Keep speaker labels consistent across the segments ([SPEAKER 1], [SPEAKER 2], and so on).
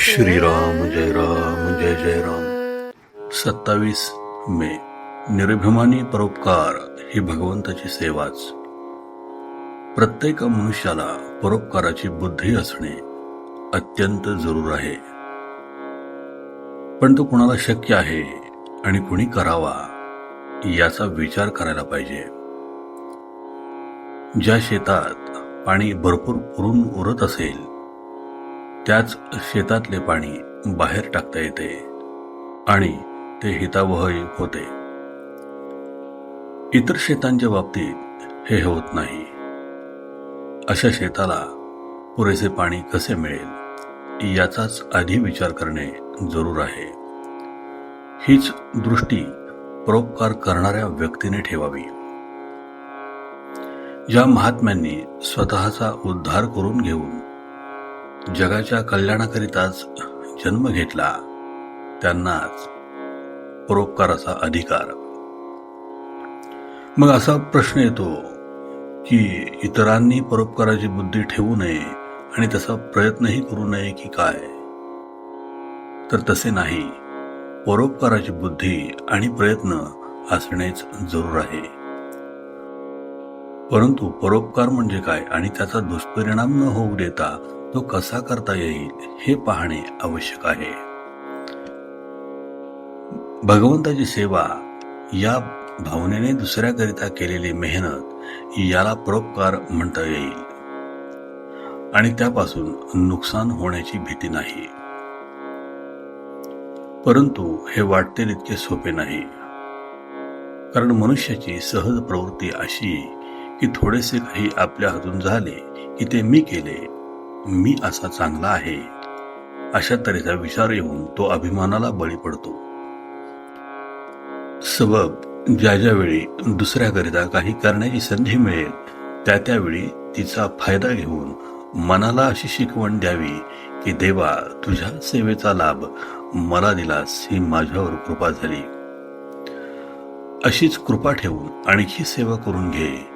[SPEAKER 1] श्रीराम जय राम जय जय राम। सत्तावीस मे निरभिमानी परोपकार ही भगवंताची सेवाच. प्रत्येक मनुष्याला परोपकाराची बुद्धी असणे अत्यंत जरूर आहे. पण तो कुणाला शक्य आहे आणि कुणी करावा याचा विचार करायला पाहिजे. ज्या शेतात पाणी भरपूर पुरून उरत असेल त्याच शेतातले पाणी बाहेर टाकता येते आणि ते हितावह होते. इतर शेतांच्या बाबतीत हे होत नाही. अशा शेताला पुरेसे पाणी कसे मिळेल याचाच आधी विचार करणे जरूर आहे. हीच दृष्टी परोपकार करणाऱ्या व्यक्तीने ठेवावी. ज्या महात्म्यांनी स्वतःचा उद्धार करून घेऊन जगाच्या कल्याणाकरिताच जन्म घेतला. त्यांनाच परोपकाराचा अधिकार. मग असा प्रश्न येतो की इतरांनी परोपकाराची बुद्धी ठेवू नये आणि तसा प्रयत्नही करू नये की काय? तर तसे नाही. परोपकाराची बुद्धी आणि प्रयत्न असणेच जरूर आहे. परंतु परोपकार म्हणजे काय आणि त्याचा दुष्परिणाम न होऊ देता तो कसा करता येईल हे पाहणे आवश्यक आहे. भगवंताची सेवा या भावनेने दुसऱ्याकरिता केलेली मेहनत याला परोपकार म्हणता येईल. आणि त्यापासून नुकसान होण्याची भीती नाही. परंतु हे वाटते इतके सोपे नाही. कारण मनुष्याची सहज प्रवृत्ती अशी की थोडेसे काही आपल्या हातून झाले की ते मी केले. मी असा चांगला आहे. अशा तऱ्हेचा विचार येऊन तो अभिमानाला बळी पडतो. सबब ज्या ज्यावेळी दुसऱ्याकरिता काही करण्याची संधी मिळेल त्या त्यावेळी तिचा फायदा घेऊन मनाला अशी शिकवण द्यावी की देवा तुझ्या सेवेचा लाभ मला दिलास ही माझ्यावर कृपा झाली. अशीच कृपा ठेवून आणखी सेवा करून घे.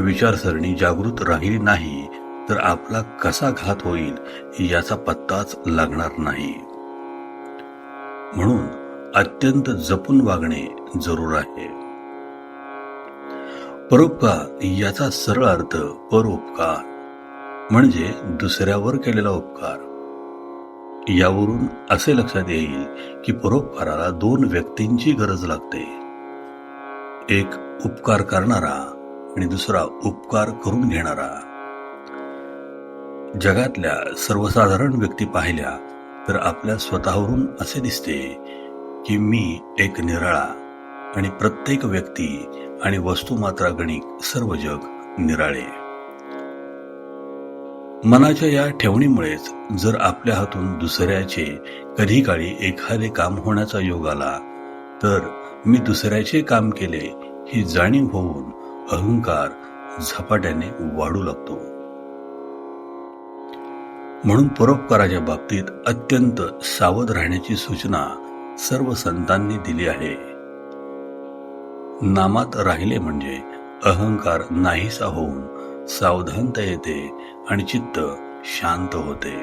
[SPEAKER 1] विचारसरणी जागृत राहिली नाही तर आपला कसा घात होईल याचा पत्ताच लागणार नाही. म्हणून अत्यंत जपून वागणे जरूर आहे. परोपकार याचा सरळ अर्थ परोपकार म्हणजे दुसऱ्यावर केलेला उपकार. यावरून असे लक्षात येईल की परोपकाराला दोन व्यक्तींची गरज लागते. एक उपकार करणारा आणि दुसरा उपकार करून घेणारा. जगातल्या सर्वसाधारण व्यक्ती पाहिल्या तर आपल्या स्वतःवरून असे दिसते की मी एक निराळा आणि प्रत्येक व्यक्ती आणि वस्तू मात्रा गणिक सर्व जग निराळे. मनाच्या या ठेवणीमुळेच जर आपल्या हातून दुसऱ्याचे कधी काळी एखादे काम होण्याचा योग आला तर मी दुसऱ्याचे काम केले ही जाणीव होऊन अहंकार झपाट्याने वाढू लागतो. म्हणून परोपकाराच्या बाबतीत अत्यंत सावध राहण्याची सूचना सर्व संतांनी दिली आहे. नामात राहिले म्हणजे अहंकार नाहीसा होऊन सावधानता येते आणि चित्त शांत होते.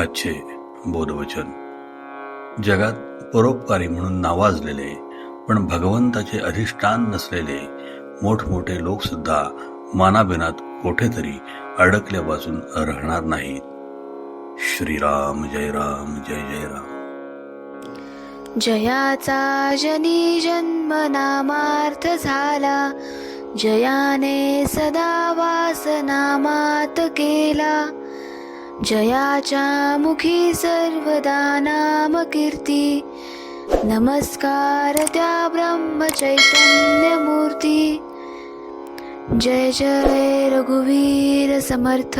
[SPEAKER 1] आजचे बोधवचन. जगात परोपकारी म्हणून नावाजलेले पण भगवंताचे अधिष्ठान नसलेले मोठमोठे लोकसुद्धा मानाबिनात कुठेतरी अडकल्यापासून राहणार नाहीत. श्रीराम जय राम जय जय राम.
[SPEAKER 2] जयाचा जनी जन्म नामार्थ झाला. जयाने सदा वास नामात केला. जयाच्या मुखी सर्वदा नाम कीर्ती नमस्कार त्या ब्रह्म चैतन्य मूर्ती जय जय रघुवीर समर्थ.